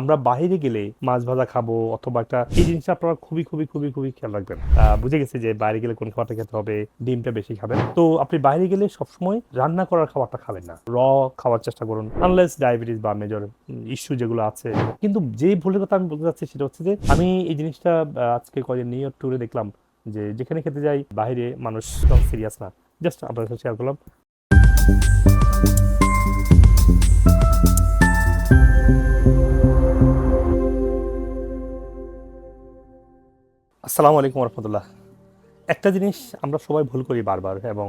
আমরা বাইরে গেলে মাছ ভাজা খাব অথবা একটা এই জিনিসটা আপনারা খুবই খুবই খুবই খুবই খেয়াল রাখবেন। বুঝে গেছি যে বাইরে গেলে কোন খাবারটা খেতে হবে, ডিমটা বেশি খাবেন। তো আপনি বাইরে গেলে সবসময় রান্না করার খাবারটা খাবেন না। র খাওয়ার চেষ্টা করুন আনলেস ডায়াবেটিস বা মেজর ইস্যু যেগুলো আছে। কিন্তু যে ভুলের কথা আমি বলতে চাচ্ছি সেটা হচ্ছে যে আমি এই জিনিসটা আজকে কয়েকদিন নিউ ইয়র্ক ট্যুরে দেখলাম যে যেখানে খেতে যাই বাইরে মানুষ সিরিয়াস না। জাস্ট আপনার সাথে শেয়ার করলাম। আসসালামু আলাইকুম রহমতুল্লাহ একটা জিনিস আমরা সবাই ভুল করি বারবার এবং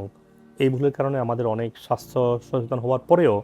এই ভুলের কারণে আমাদের অনেক স্বাস্থ্য সচেতন হওয়ার পরেও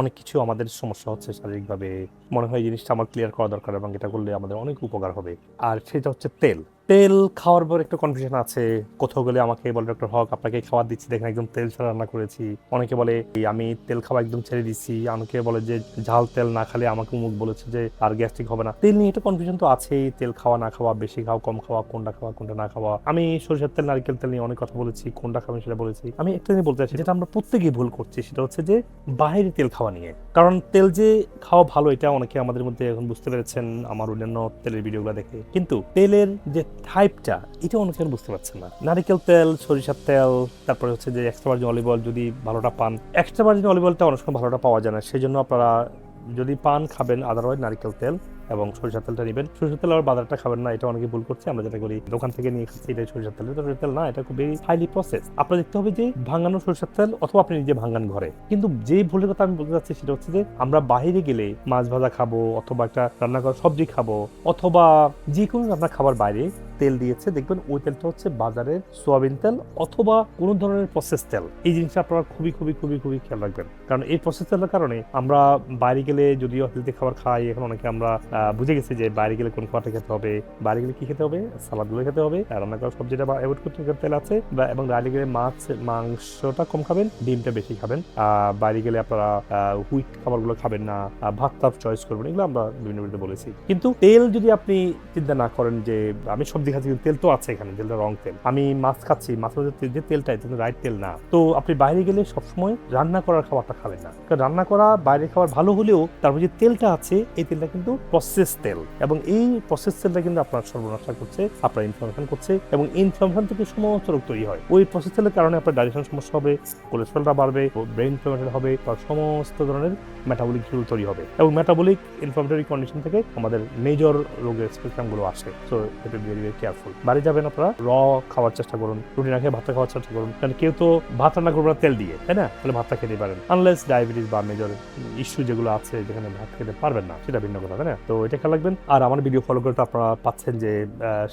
অনেক কিছু আমাদের সমস্যা হচ্ছে শারীরিকভাবে। মনে হয় জিনিসটা আমার ক্লিয়ার করা দরকার এবং এটা করলে আমাদের অনেক উপকার হবে। আর সেটা হচ্ছে তেল। তেল খাওয়ার পর একটা কনফিউশন আছে। কোথাও গেলে আমাকে বলে ডক্টর হক, আপনাকে খাবার দিচ্ছি, দেখেন একদম তেল ছাড়া রান্না করেছি। অনেকে বলে আমি তেল খাওয়া একদম ছেড়ে দিচ্ছি। অনেকে বলে যে, ঝাল তেল না খালে আমাকে মুখ বলেছে যে আর গ্যাস্ট্রিক হবে না। তেল নিয়ে একটা কনফিউশন তো আছেই। তেল খাওয়া না খাওয়া, বেশি খাওয়া, কম খাওয়া, কোনটা খাওয়া, কোনটা না খাওয়া। আমি সরিষার তেল, নারকেল তেল নিয়ে অনেক কথা বলেছি, কোনটা খাবেন সেটা বলেছি। আমি একটা জিনিস বলতে চাইছি যেটা আমরা প্রত্যেকেই ভুল করছি, সেটা হচ্ছে যে, বাইরে তেল খাওয়া নিয়ে। কারণ তেল যে খাওয়া ভালো, এটা অনেকে আমাদের মধ্যে এখন বুঝতে পেরেছেন, আমার অন্যান্য তেলের ভিডিওগুলো দেখে। কিন্তু তেলের যে টাইপটা এটা অনেকে বুঝতে পারছেন না। নারিকেল তেল, সরিষার তেল, তারপরে হচ্ছে যে এক্সট্রা ভার্জিন অলিভ অয়েল যদি ভালোটা পান। এক্সট্রা ভার্জিন অলিভ অয়েলটা অনেক সময় ভালোটা পাওয়া যায় না। সেই জন্য আপনারা যদি পান, খাবেন আদারওয়াইজ নারিকেল তেল। এবং সরিষার তেলটা নেবেন। সরিষার তেল আর বাজারটা খাবেন না, এটা অনেকে ভুল করছে। আমরা যেটা করি, দোকান থেকে নিয়ে খাচ্ছি এটাই সরিষার তেল। এটা সরিষার তেল না, এটা খুবই হাইলি প্রসেস আপনার দেখতে হবে যে ভাঙানো সরিষার তেল অথবা আপনি নিজে ভাঙান ঘরে। কিন্তু যে ভুলের কথা আমি বলতে চাচ্ছি সেটা হচ্ছে যে আমরা বাইরে গেলে মাছ ভাজা খাব অথবা একটা রান্না করা সবজি খাব অথবা যে কোনো রান্না খাবার বাইরে তেল দিয়েছে, দেখবেন ওই তেলটা হচ্ছে বাজারের সোয়াবিন তেল অথবা কোনো ধরনের প্রসেস তেল। এই জিনিসটা আপনারা খুবই খুবই খুবই খুবই খেয়াল রাখবেন। কারণ এই প্রসেস তেলের কারণে আমরা বাইরে গেলে যদিও হেলদি খাবার খাই, এখন অনেকে আমরা বুঝে গেছি যে বাইরে গেলে কোন খাবারটা খেতে হবে বাইরে গেলে কি খেতে হবে? সালাদগুলো খেতে হবে রান্না করা সবজিটা অ্যাভয়েড করতে তেল আছে এবং বাইরে গেলে মাছ, মাংসটা কম খাবেন, ডিমটা বেশি খাবেন। বাইরে গেলে আপনারা হুইট খাবারগুলো খাবেন না ভাত তাপ চয়েস করবেন, এগুলো আমরা বিভিন্ন ভিডিওতে বলেছি। কিন্তু তেল যদি আপনি চিন্তা না করেন যে, আমি সবজি খাচ্ছি কিন্তু তেল তো আছে এখানে, তেলটা রং তেল। আমি মাছ খাচ্ছি মাছের মধ্যে যে তেলটা, এটা রাইট তেল না। তো আপনি বাইরে গেলে সবসময় রান্না করার খাবারটা খাবেন না। কারণ রান্না করা, বাইরের খাবার ভালো হলেও তারপর যে তেলটা আছে, এই তেলটা কিন্তু প্রসেস তেল। এবং এই প্রসেস তেলটা কিন্তু আপনার সর্বনাশা করছে, আপনার ইনফ্লামেশন করছে এবং ইনফ্লামেশন থেকে সমস্ত রোগ তৈরি হয়। ওই প্রসেস তেলের কারণে আপনার ডাইজেশন সমস্যা হবে কোলেস্ট্রলটা বাড়বে ব্রেন ইনফ্লামেশন হবে বা সমস্ত ধরনের মেটাবলিক ইস্যু তৈরি হবে। এবং মেটাবলিক ইনফ্লামেটরি কন্ডিশন থেকে আমাদের মেজর রোগের স্পেকট্রামগুলো আসে। সো এটা ভেরি ভেরি কেয়ারফুল বাড়ি যাবেন আপনারা, র খাওয়ার চেষ্টা করুন, রুটি না খেয়ে ভাতটা খাওয়ার চেষ্টা করুন। কারণ কেউ তো ভাত রান্না করবে না তেল দিয়ে, তাই না? তাহলে ভাতটা খেতে পারেন। আনলেস ডায়াবেটিস বা মেজর ইস্যু যেগুলো আছে, যেখানে ভাত খেতে পারবেন না, সেটা ভিন্ন কথা, তাই না? তো এটা খেয়াল রাখবেন। আর আমার ভিডিও ফলো করে তো আপনারা পাচ্ছেন যে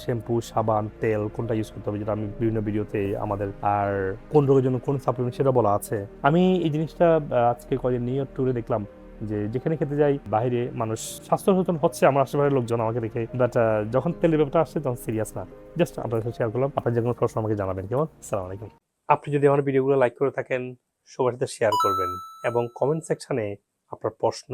শ্যাম্পু সাবান, তেল কোনটা ইউজ করতে হবে যেটা আমি বিভিন্ন ভিডিওতে আমাদের আর কোন রোগের জন্য কোন সাপ্লিমেন্ট সেটা বলা আছে। আমি এই জিনিসটা আজকে কয়েকদিন নিউ ইয়র্ক ট্যুরে দেখলাম যে যেখানে খেতে যাই, বাইরে মানুষ স্বাস্থ্য সচেতন হচ্ছে, আমার আশেপাশের লোকজন আমাকে দেখে। বাট যখন তেলের ব্যাপারটা আসছে তখন সিরিয়াস না। জাস্ট আপনার সাথে শেয়ার করলাম। আপনার যে কোনো প্রশ্ন আমাকে জানাবেন, কেমন? আসসালামু আলাইকুম। আপনি যদি আমার ভিডিওগুলো লাইক করে থাকেন, সবার সাথে শেয়ার করবেন এবং কমেন্ট সেকশনে আপনার প্রশ্ন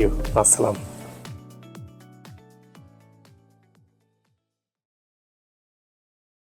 ইউ আসসালাম